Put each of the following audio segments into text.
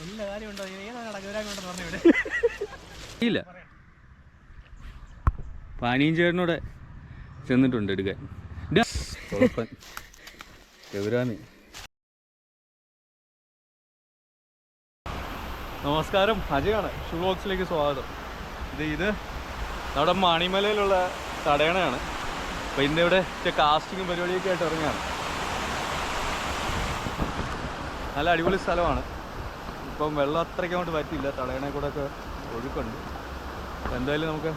നല്ല കാര്യമുണ്ടോ? ഏതാണ് ഗൗരാമുണ്ടെന്ന് പറഞ്ഞു ഇവിടെ? ഇല്ല. പാനിയും ചേട്ടനോടെ ചെന്നിട്ടുണ്ട് എടുക്കാൻ. ഗൗരാമി നമസ്കാരം. അജയാണ് ഷൂ ബോക്സിലേക്ക് സ്വാഗതം. ഇത് ഇത് നമ്മുടെ മണിമലയിലുള്ള തടയണയാണ്. അപ്പോൾ ഇന്ന് ഇവിടെ കാസ്റ്റിങ്ങും പരിപാടിയൊക്കെ ആയിട്ട് ഇറങ്ങിയാണ് നല്ല അടിപൊളി സ്ഥലമാണ്. ഇപ്പം വെള്ളം അത്രയ്ക്ക് അങ്ങോട്ട് പറ്റില്ല തടയണ കൂടെ ഒക്കെ ഒഴുക്കുണ്ട്. എന്തായാലും നമുക്ക്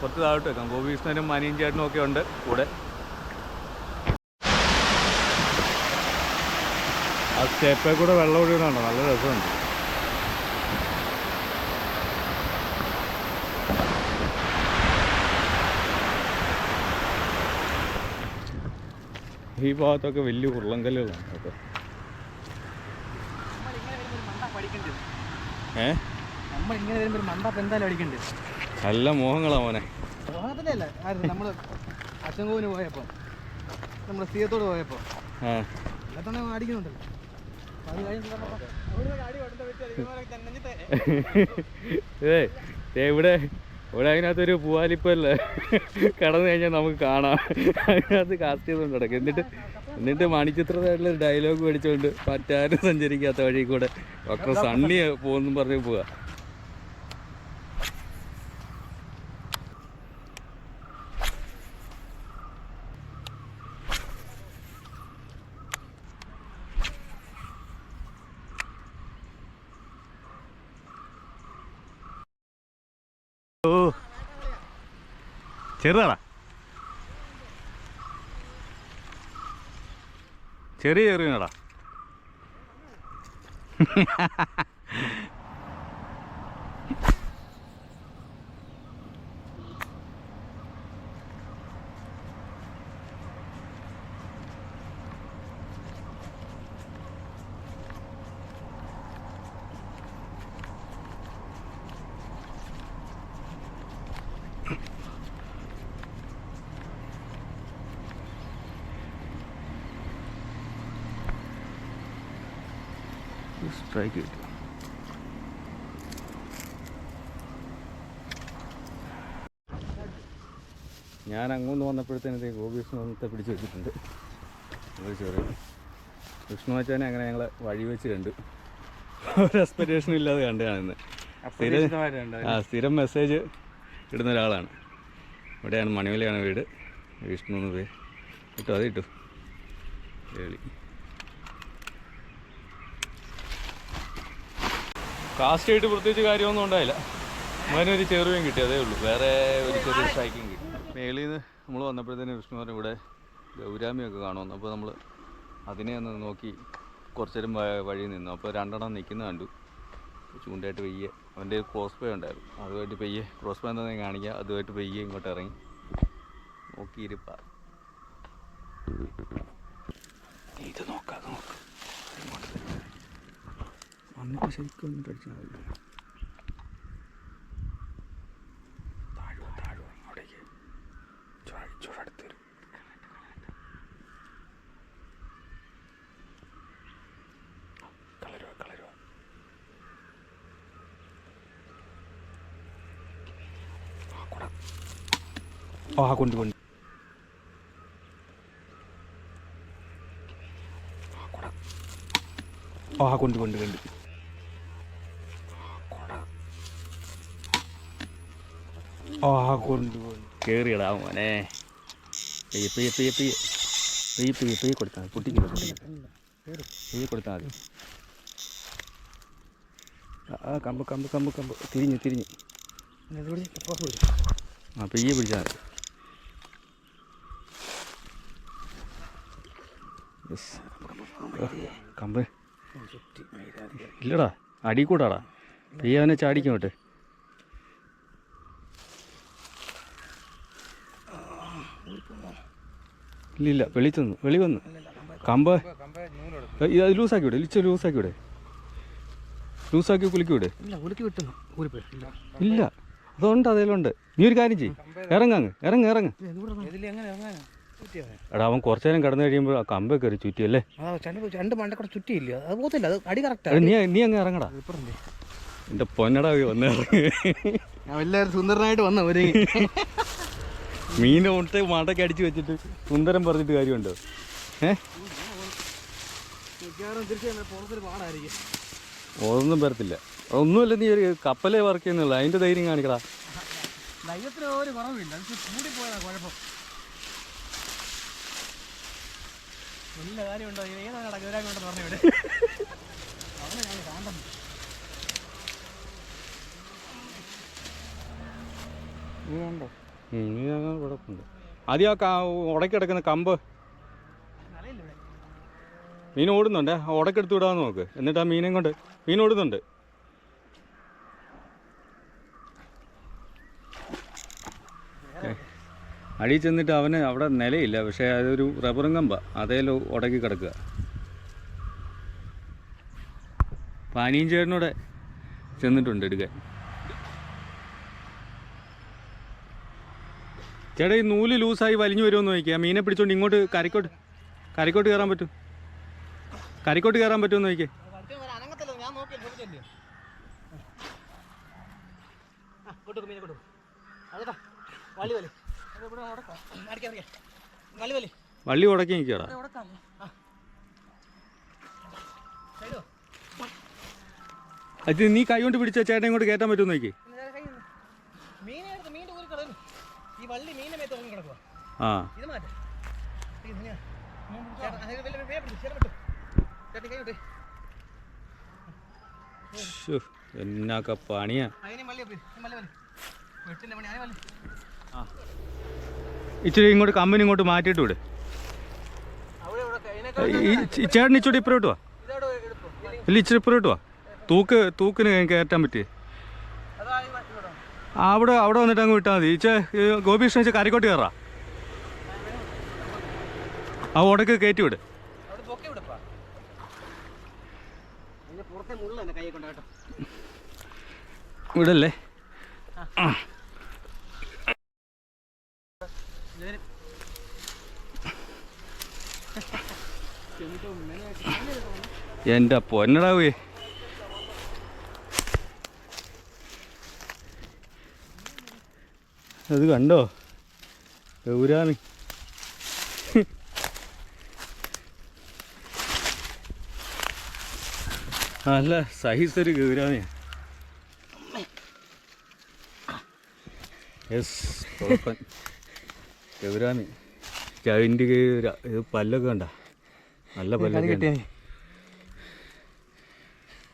കുറച്ച് താഴോട്ട് വെക്കാം. ഗോപികൃഷ്ണനും മനിയും ചേട്ടനും ഒക്കെ ഉണ്ട് കൂടെ. ആ സ്റ്റേപ്പിൽ കൂടെ വെള്ളം ഒഴുകുന്നുണ്ടോ നല്ല രസമുണ്ട്. ഈ ഭാഗത്തൊക്കെ വലിയ ഉരുളങ്കല്ലുകളാണ് കേട്ടോ ഏ? നമ്മൾ ഇങ്ങനെ വരുമ്പോൾ ഒരു മണ്ടപ്പ് എന്തായാലും അടിക്കണ്ടേ? നല്ല മോഹങ്ങളാ മോനെ. ആയിരുന്നു നമ്മൾ അച്ചൻകോവിന് പോയപ്പോൾ നമ്മൾ സീയത്തോട് പോയപ്പോൾ അടിക്കുന്നുണ്ടല്ലോ ഇവിടെ ഇവിടെ അതിനകത്തൊരു പൂവാലിപ്പല്ലേ? കടന്നു കഴിഞ്ഞാൽ നമുക്ക് കാണാം. അതിനകത്ത് കാസ്റ്റ് ചെയ്തുകൊണ്ട് കിടക്കും എന്നിട്ട് എന്നിട്ട് മണിച്ചിത്രമായിട്ടുള്ള ഒരു ഡയലോഗ് മേടിച്ചുകൊണ്ട് മറ്റാരും സഞ്ചരിക്കാത്ത വഴി കൂടെ ഡോക്ടർ സണ്ണി പോകുന്നു പറഞ്ഞു പോവാ. ഓ. ചെറുതാടാ. ചെറിയ ചെറിയടാ സ്ട്രൈക്ക് കിട്ടി ഞാൻ അങ്ങോട്ട് വന്നപ്പോഴത്തേനത്തെ ഗോപികൃഷ്ണത്തെ പിടിച്ചു വെച്ചിട്ടുണ്ട്. ഒരു ചെറിയ കൃഷ്ണവച്ചാനെ അങ്ങനെ ഞങ്ങളെ വഴി വെച്ച് കണ്ടു. ഒരു എക്സ്പെക്റ്റേഷനും ഇല്ലാതെ കണ്ടാണ് ഇന്ന്. ആ സ്ഥിരം മെസ്സേജ് ഇടുന്ന ഒരാളാണ്. ഇവിടെയാണ് മണിമലയാണ് വീട്. വിഷ്ണു എന്ന് പേര്. കിട്ടും അത് കിട്ടും കേളി. കാസ്റ്റ് ആയിട്ട് പ്രത്യേകിച്ച് കാര്യമൊന്നും ഉണ്ടായില്ല. ഒരു ചെറുവയും കിട്ടി അതേ ഉള്ളൂ. വേറെ ഒരു ചെറിയ സ്ട്രൈക്കും കിട്ടി. മേളിൽ നിന്ന് നമ്മൾ വന്നപ്പോഴത്തേന് വിഷ്ണു പറഞ്ഞ ഇവിടെ ഗൗരാമിയൊക്കെ കാണുമെന്ന്. അപ്പോൾ നമ്മൾ അതിനെ ഒന്ന് നോക്കി കുറച്ചേരം വഴി നിന്നു. അപ്പോൾ രണ്ടെണ്ണം നിൽക്കുന്ന കണ്ടു. ചൂണ്ടായിട്ട് പെയ്യെ. അവന്റെ ക്രോസ് പേ ഉണ്ടായിരുന്നു. അതുമായിട്ട് പെയ്യെ. ക്രോസ് പേ എന്താണെന്ന് കാണിക്കുക അതുമായിട്ട് പെയ്യെ ഇങ്ങോട്ട് ഇറങ്ങി. നോക്കിയിരിപ്പ. ഇത് നോക്കാം നോക്കാം. വന്നിട്ട് ശരിക്കും ഒന്നിട്ട് അടിച്ചാൽ മതി താഴുക ഇങ്ങോട്ടേക്ക് ചുഴ ചുഴടുത്ത് വരും കളരുക കളരുക ആ കൊണ്ട് കൊണ്ട് ആ കൊണ്ട് കൊണ്ട് കൊണ്ട് കേറിയടാ മോനെ. പെയ്യ പെയ്യ പെയ്യ പെയ്യ പെയ്യ പെയ്യ പെയ്യ കൊടുത്താൽ മതി. പെയ്യ കൊടുത്താൽ മതി. ആ, കമ്പ് കമ്പ് കമ്പ് കമ്പ്. തിരിഞ്ഞ് തിരിഞ്ഞ്. ആ പെയ്യ പിടിച്ചാൽ മതി. കമ്പ്. ഇല്ലടാ അടി കൂടാടാ. പെയ്യ അവനെ ചാടിക്കോട്ടെ ഇല്ല ഇല്ല വെളി തന്നു വെളി വന്നു. കമ്പ് ഇത് ലൂസാക്കി വിടെ ഇച്ച ലൂസാക്കി വിടെ ലൂസാക്കി കുലുക്കി വിട് ഇല്ല. അതുണ്ട് അതിലുണ്ട്. നീ ഒരു കാര്യം ചെയ്യ് ഇറങ്ങ് ഇറങ്ങ ഇറങ്ങ്. എടാ അവൻ കുറച്ചു നേരം കിടന്നു കഴിയുമ്പോൾ ആ കമ്പ കയറി ചുറ്റിയല്ലേ? രണ്ട് രണ്ട് മണ്ടക്കൂടെ ചുറ്റിയില്ല? അത് അത് അടി കറക്റ്റ് നീ നീ അങ്ങ് ഇറങ്ങടാ. എന്റെ പൊന്നടാ വന്നേ ഞാൻ എല്ലാവരും സുന്ദരനായിട്ട് വന്ന ഒരു മീനെ കൊണ്ടിട്ട് മടക്കി അടിച്ച് വെച്ചിട്ട് സുന്ദരം പറഞ്ഞിട്ട് കാര്യമുണ്ടോ? ഏഹ് ഒന്നും വരത്തില്ല. ഒന്നുമല്ല നീ ഒരു കപ്പലേ വർക്ക് ചെയ്യുന്നുള്ളൂ. അതിന്റെ ധൈര്യം കാണിക്കടാ. ദൈവത്തിന് ഒരു കുറവില്ല അത് കൂടിപ്പോയതാ കുഴപ്പം നല്ല കാര്യമുണ്ടോ ഏതാണ് കട ഗൗരാമി ഉണ്ടെന്ന് പറഞ്ഞു ഇവിടെ അവനെ ഞാൻ കാണണം ഉം, നീ അങ്ങ് കുഴപ്പമുണ്ട് ആദ്യം ആ ക- ഉടക്കി കിടക്കുന്ന കമ്പ്. മീൻ ഓടുന്നുണ്ടേ. ആ ഉടക്കെടുത്ത് വിടാന്ന് നോക്ക്. എന്നിട്ട് ആ മീനെ കൊണ്ട് മീൻ ഓടുന്നുണ്ട്. അടിയിൽ ചെന്നിട്ട് അവന് അവിടെ നിലയില്ല. പക്ഷേ അതൊരു റബ്ബറും കമ്പ. അതേലോ ഉടക്കി കിടക്കുക. പാനിയും ചേട്ടനൂടെ ചെന്നിട്ടുണ്ട് എടുക്കാൻ. ചേട്ടാ ഈ നൂൽ ലൂസായി വലിഞ്ഞു വരുമെന്ന് നോക്കിയാൽ മീനെ പിടിച്ചോണ്ട് ഇങ്ങോട്ട് കരക്കോട്ട് കരക്കോട്ട് കയറാൻ പറ്റും. കരക്കോട്ട് കയറാൻ പറ്റുമെന്ന് നോക്കിയേ വള്ളി ഉടക്കി നിൽക്കടാ അത് നീ കൈ കൊണ്ട് പിടിച്ച ചേട്ടൻ ഇങ്ങോട്ട് കയറ്റാൻ പറ്റുമെന്ന് നോക്കി വള്ളി കിടക്കുക ആ. ഇത് മാറ്റം. എന്നാക്ക പണിയാ. ഇച്ചിരി ഇങ്ങോട്ട് കമ്പനി ഇങ്ങോട്ട് മാറ്റിയിട്ട് വിട്. ചേട്ടൻ ഇച്ചിരി ഇപ്പുറോട്ട് വാ. ഇല്ല ഇച്ചിരി ഇപ്പുറോട്ട് വാ. തൂക്ക് തൂക്കിന് കയറ്റാൻ പറ്റിയേ. അവിടെ അവിടെ വന്നിട്ട് അങ്ങ് വിട്ടാൽ മതി. ഇച്ചേ ഗോപികൃഷ്ണൻ വെച്ചാൽ കാരിക്കോട്ട് കയറാ ആ ഉടക്ക് കയറ്റി വിട്. വിടല്ലേ? എന്റെ പൊന്നടാവേ അത് കണ്ടോ? ഗൗരാണ്. നല്ല സൈസ് ഒരു ഗൗരാമിയാ യെസ് കുഴപ്പൻ ഗൗരാമി ചവിന്റെ ഇത് പല്ലൊക്കെ കണ്ട? നല്ല പല്ലൊക്കെ.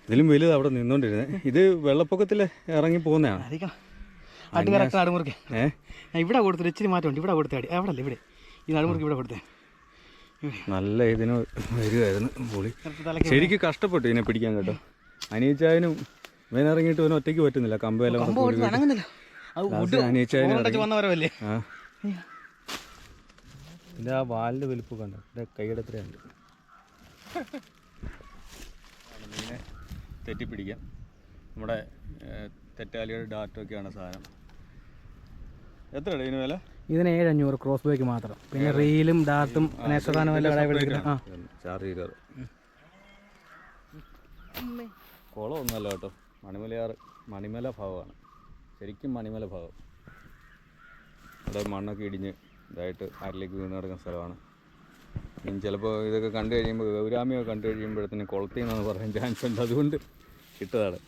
ഇതിലും വലുത് അവിടെ നിന്നോണ്ടിരുന്നത് ഇത് വെള്ളപ്പൊക്കത്തിൽ ഇറങ്ങി പോകുന്നതാണ്? അടി കറക്റ്റ് നടുമുറുക്ക്. ഇവിടെ കൊടുത്തിട്ട് ഇച്ചിരി മാറ്റമുണ്ട്. ഇവിടെ കൊടുത്ത അടി. അവിടെ അല്ല ഇവിടെ. ഈ നടുമുറുക്ക് ഇവിടെ കൊടുത്തേ. നല്ല ഇതിന് വരുമായിരുന്നു പുളി. ശരിക്കും കഷ്ടപ്പെട്ടു ഇതിനെ പിടിക്കാൻ കേട്ടോ. അനിയച്ചായനും ഇവനിറങ്ങിയിട്ട് ഇവന് ഒറ്റയ്ക്ക് പറ്റുന്നില്ല. കമ്പയെല്ലാം കൊടുത്ത് ആ. ഇതിന്റെ ആ വാലിന്റെ വലിപ്പം കണ്ടോ? എന്റെ കൈയുടെ എത്രയുണ്ട് മീനെ തെറ്റിപ്പിടിക്കാം. നമ്മുടെ തെറ്റാലിയുടെ ഡാറ്റൊക്കെയാണ് സാധനം. എത്രയാണ് ഇതിന് വില? ഇതിന് ഏഴ് അഞ്ഞൂറ് ക്രോസ് ബേക്ക് മാത്രം പിന്നെ റീലും ഡാർട്ടും എല്ലാം കേട്ടോ. മണിമലയാറ് മണിമല ഭാഗമാണ്. ശരിക്കും മണിമല ഭാഗം. അവിടെ മണ്ണൊക്കെ ഇടിഞ്ഞ് ഇതായിട്ട് ആരിലേക്ക് വീണ് കിടക്കുന്ന സ്ഥലമാണ്. ഇനി ചിലപ്പോൾ ഇതൊക്കെ കണ്ടു കഴിയുമ്പോൾ ഗൗരാമിയൊക്കെ കണ്ടു കഴിയുമ്പോഴത്തേന് കുളത്തിൽ നിന്നാണ് പറയാൻ ചാൻസ് ഉണ്ട്. അതുകൊണ്ട് കിട്ടതാണ്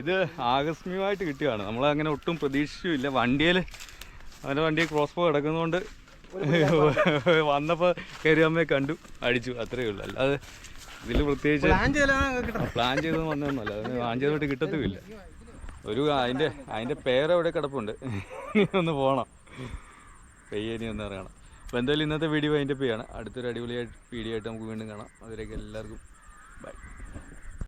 ഇത് ആകസ്മികമായിട്ട് കിട്ടിയതാണ്. നമ്മളങ്ങനെ ഒട്ടും പ്രതീക്ഷിച്ചില്ല വണ്ടിയിൽ അവന്റെ വണ്ടി ക്രോസ് പോ കിടക്കുന്നതുകൊണ്ട് വന്നപ്പോൾ കയറിയമ്മയെ കണ്ടു. അടിച്ചു. അത്രയേ ഉള്ളൂ. അല്ലാതെ ഇതിൽ പ്രത്യേകിച്ച് പ്ലാൻ ചെയ്ത് വന്നതൊന്നുമല്ല. അതിന് പ്ലാൻ ചെയ്തിട്ട് കിട്ടത്തുമില്ല. ഒരു അതിന്റെ അതിന്റെ പേരെവിടെ കിടപ്പുണ്ട്. ഒന്ന് പോകണം പെയ്യനി ഒന്ന് ഇറങ്ങണം. അപ്പോൾ എന്തായാലും ഇന്നത്തെ വീഡിയോ അതിന്റെ പേയാണ് അടുത്തൊരു അടിപൊളിയായിട്ട് വീഡിയോ ആയിട്ട് നമുക്ക് വീണ്ടും കാണാം. അതിലേക്ക് എല്ലാവർക്കും